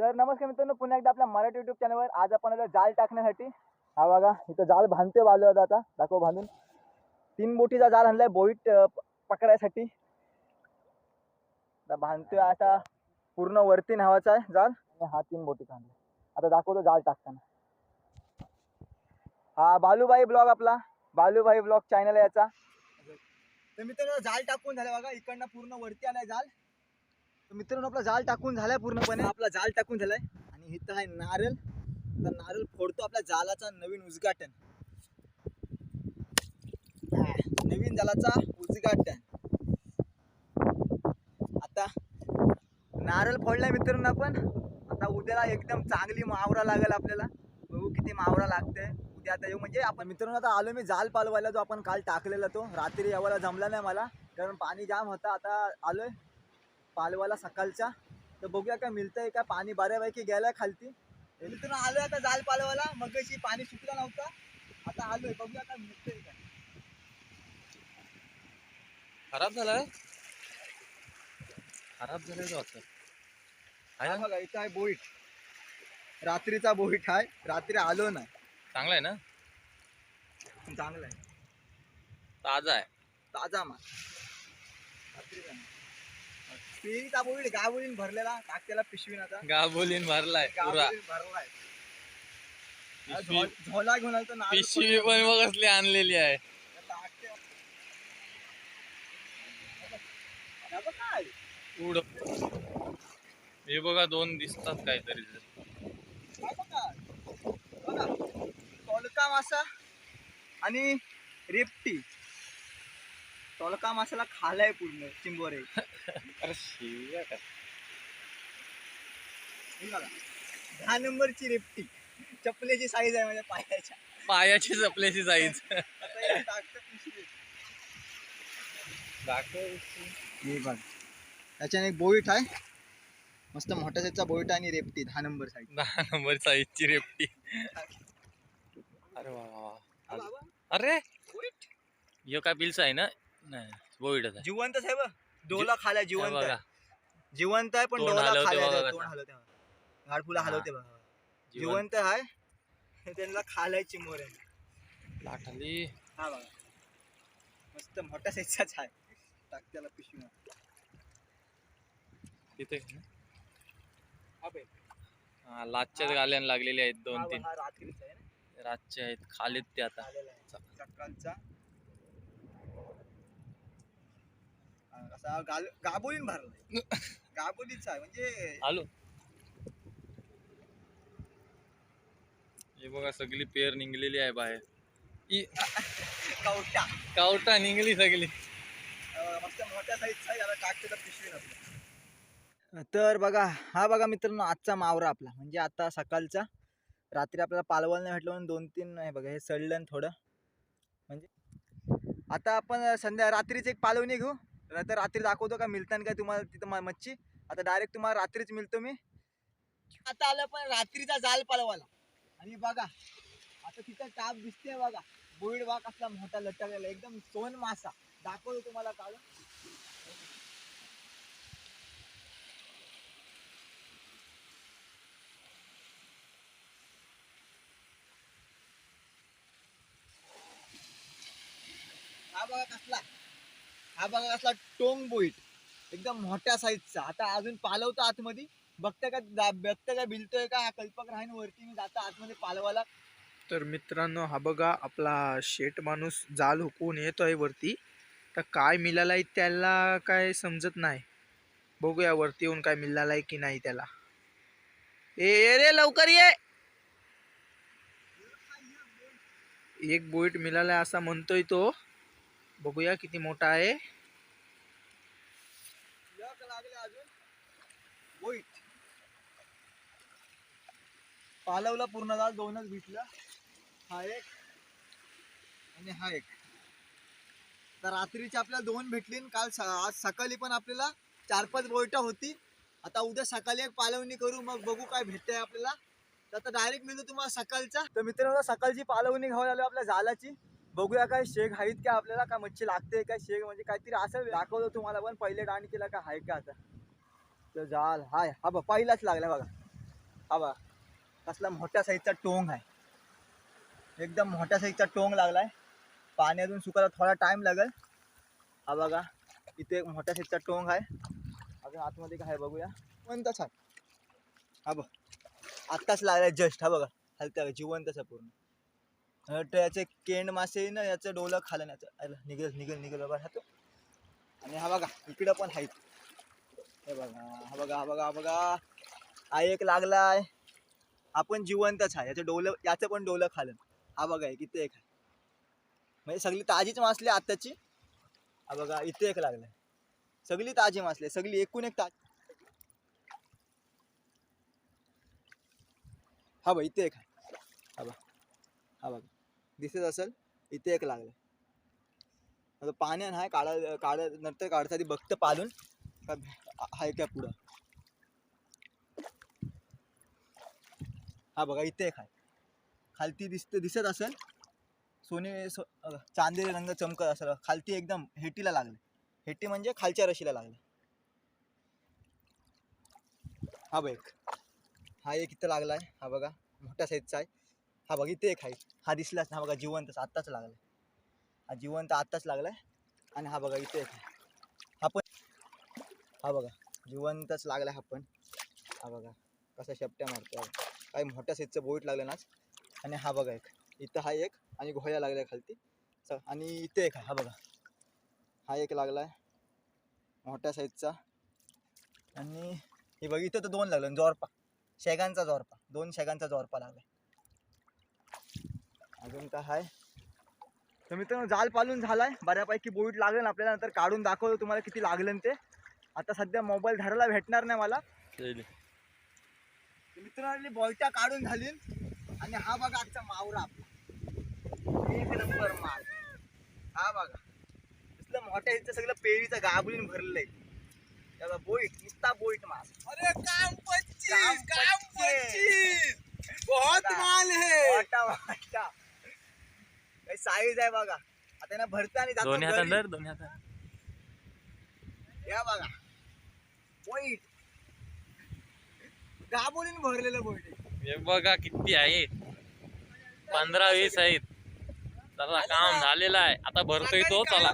तर नमस्कार मित्रांनो पुन्हा एकदा आपल्या मराठी युट्यूब चॅनलवर आज आपण आलो जाल टाकण्यासाठी. हा बघा इथं जाल बांधते बाजू आता दाखव बांधून. तीन बोटीचा जाल आणलाय बोईट पकडायसाठी. बांधतोय आता पूर्ण वरती नावाचा आहे जाल. आणि हा तीन बोटीचा आणलाय आता दाखवतो जाल टाकताना. हा बालूबाई ब्लॉग आपला बालूबाई ब्लॉग चॅनल आहे याचा. तर मित्रांनो जाल टाकून झालं बघा इकडनं पूर्ण वरती आलाय जाल. मित्रांनो आपला जाल टाकून झालाय पूर्णपणे. आपला जाल टाकून झालाय. आणि इथं आहे नारळ. तर नारळ फोडतो आपल्या जालाचा नवीन उद्घाटन. नवीन जालाचा उद्घाटन. आता नारळ फोडलाय मित्रांनो आपण. आता उद्याला एकदम चांगली मावरा लागेल आपल्याला. बघू किती मावरा लागते. उद्या आता येऊ. म्हणजे आपण मित्रांनो आता आलो मी जाल पालवायला जो आपण काल टाकलेला तो. रात्री यावायला जमला नाही मला. कारण पाणी जाम होता. आता आलोय. पालवाला सकाळचा तर बघूया काय मिळतंय का पाणी बऱ्यापैकी गेलाय खालती. हे मित्रांनो आलोय आता जाल पालवाला. मग पाणी सुटलं नव्हतं. आता आलोय बघूया काय मिळतंय का खराब झालाय? खराब झालाय तो आता हा बघा इथं आहे बोईट. रात्रीचा बोईट आहे. रात्री आलो नाही. चांगला आहे ना? चांगला आहे. ताजा आहे. ताजा माल. रात्रीचा बोईट गावळीन भरलेला टाकतेला पिशवीन आता गाबोलीन भरलाय पुरा. भरलाय. हा, पिशवी झो- झोला घेऊन पिशवी पण मग कसली आणलेली आहे. हे काय? उड. हे बघा दोन दिसतात काहीतरी. हा बघा. बघा. तोलका मासा आणि रेपटी. तोलका मासाला खालाय पूर्ण चिंबोरे. अरे शिव्या काय हे बघा. दहा नंबरची रेपटी. चपलेची साईज आहे माझ्या पायाच्या. पायाची जपल्याची साईज आता हे टाकतं पिशवीत. हे बघ त्याच्याने एक बोईट आहे. मस्त मोठ्या साईजचा बोईट आणि रेपटी दहा नंबर साईज दहा नंबर साईजची रेपटी. अरे वा वा वा. अरे यो काय पिल्स आहे ना? नाही बोईडच आहे. जिवंतच आहे बघ डोला खाल्या हे जिवंत. बघा. आहे. जिवंत आहे पण तोंड डोला हलवते बघा तोंड कसं. हलवते गाडफुला हा. हलवते बघा जिवंत. जिवंत आहे. त्यांना खालाय चिमोर आहे. लाटाली. हा बघा. मस्त मोठ्या साईजचाच आहे. टाक त्याला पिशवी तिथे हा बघ. लाचच्याच गाल्यान लागलेली आहेत दोन बघ, तीन. रात्रीचा आहे ना. रातचे आहेत. खालीत ते आता. आहे. सकाळचा हा, असा गाल गाबोलीन भरलाय गाबोलीचा आहे. म्हणजे आलो. हे बघा सगळी पेर निघलेली आहे बाहेर. ई कवटा. कावटा निघली सगळी. अं, मस्त मोठ्या साईजचा याला टाकते तर पिशवी नसते तर बघा हा बघा मित्रांनो आजचा मावरा आपला. म्हणजे आता सकाळचा. रात्री आपल्याला पालवल नाही भेटलं म्हणून दोन तीन हे बघा हे सडलं न थोडं. म्हणजे आता आपण संध्या रात्रीच एक पालवणी घेऊ. तर रात्री दाखवतो का? मिळताना काय तुम्हाला तिथं मच्छी? आता डायरेक्ट तुम्हाला रात्रीच मिळतो मी. आता आलं पण रात्रीचा जाल पालवाला आणि बघा आता तिथं टाप दिसते बघा. बोईड वाघ असला मोठा लटकलेला एकदम सोन मासा. दाखवतो तुम्हाला काढून. हा बघा कसला. हा बघा असला टोंग बोईट एकदम मोठ्या साईजचा आता अजून पालवतो आतमध्ये. बघता का जा- बघता का बिलतोय का? हा कल्पक राहीन वरती मी जाता आतमध्ये पालवाला तर मित्रांनो हा बघा आपला शेट माणूस जाल हुकून येतोय वरती. तर काय मिळालाय त्याला काय समजत नाही. बघूया वरती येऊन काय मिळालाय की नाही त्याला. ए रे लवकर ये! एक बोईट मिळालाय असा म्हणतोय तो. बघूया किती मोठा आहे. पालवला पूर्ण दाल दोनच भेटला हा एक आणि हा एक. तर रात्रीचे आपल्याला दोन भेटली काल आज सकाळी पण आपल्याला चार पाच बोईटा होती. आता उद्या सकाळी एक पालवणी करू मग बघू काय भेटतंय आपल्याला. तर आता डायरेक्ट मिळतो तुम्हाला सकाळचा. तर मित्रांनो सकाळची पालवणी घेऊन लागलो आपल्या जालाची बघूया काय शेग आहेत का आपल्याला काय मच्छी लागते काय शेग म्हणजे काहीतरी असं दाखवतो तुम्हाला पण पहिले डाण केला का आहे का आता. तर जाल हाय हा बघ पहिलाच लागला बघा. हा बघा कसला मोठ्या साईजचा टोंग आहे. एकदम मोठ्या साईजचा टोंग लागलाय. पाणी अजून सुकायला थोडा टाइम लागेल. हा बघा इथे एक मोठ्या साईजचा टोंग आहे. अजून आतमध्ये काय आहे बघूया. जिवंतच आहे हा बघ आत्ताच लागलाय जस्ट हा बघा हलत्या जिवंतच आहे पूर्ण. याचे केंड मासे ना याचं डोलं खालं ना याचं. निघेल निघेल निघेल बाबा हा तो आणि हा बघा इकडं पण आहेत हे बघा हा बघा हा बघा हा बघा. हा एक लागलाय. आपण जिवंतच आहे याचं डोलं याचं पण डोलं खालं. हा बघा एक इथे एक आहे. म्हणजे सगळी ताजीच मासली आत्ताची. हा बघा इथे एक लागलाय. सगळी ताजी मासली आहे, सगळी एकूण एक ताज. हा बघ इथे एक आहे. हा बघा. हा बघा. दिसत असेल इथे एक लागलं आता पाणी हाय काढा काढा नंतर काढता ती बघतं पालून. हाय आहे का पुढं? हा बघा इथे एक आहे खालती दिसत दिसत असेल सोने सो चांदेरी रंग चमकत असेल. खालती एकदम हेटीला लागले हेटी म्हणजे खालच्या रशीला लागले हा बघ एक. हा एक इथं लागलाय. हा बघा मोठ्या साईजचा आहे. हा बघ इथे एक आहे. हा दिसलाच ना हा बघा जिवंतच आत्ताच लागलाय. हा जिवंत आत्ताच लागलाय. आणि हा बघा इथे एक आहे. हा पण हा बघा जिवंतच लागलाय हा पण. हा बघा कसा शेपट्या मारतो काही मोठ्या साईजचं बोईट लागलं नाच आणि हा बघा एक. इथं हा एक आणि घोया लागल्या खालती. चल आणि इथे एक आहे. हा बघा. हा एक लागलाय. मोठ्या साईजचा आणि हे बघ इथं तर दोन लागलं. जोरपा. शेगांचा जोरपा. दोन शेगांचा जोरपा लागलाय. अजून काय आहे? तर मित्रांनो जाल पालून झालाय. बऱ्यापैकी बोईट लागेल आपल्याला नंतर काढून दाखवतो तुम्हाला किती लागलं ते. आता सध्या मोबाईल धरायला भेटणार नाही मला. तर मित्रांनो बॉलट्या काढून झाली. आणि हा बघा आजचा मावरा. आपला एक नंबर माल. हा बघा. कसलं मोठ्या इथं सगळं पेरीचं गाबळीन भरलेलं आहे. त्याला बोईट नुसता बोईट माल. अरे काम काम पच्चीस. बहुत बघा. माल है मोठा मोठा काही साईज आहे बघा. आता ना भरता आणि दोन्ही हात. अंदर दोन्ही हात या बघा. बोईट गाबोलीन भरलेलं आहे. हे बघा किती आहेत पंधरा वीस आहेत. चला काम झालेलं आहे. आता भरतोय तो चला.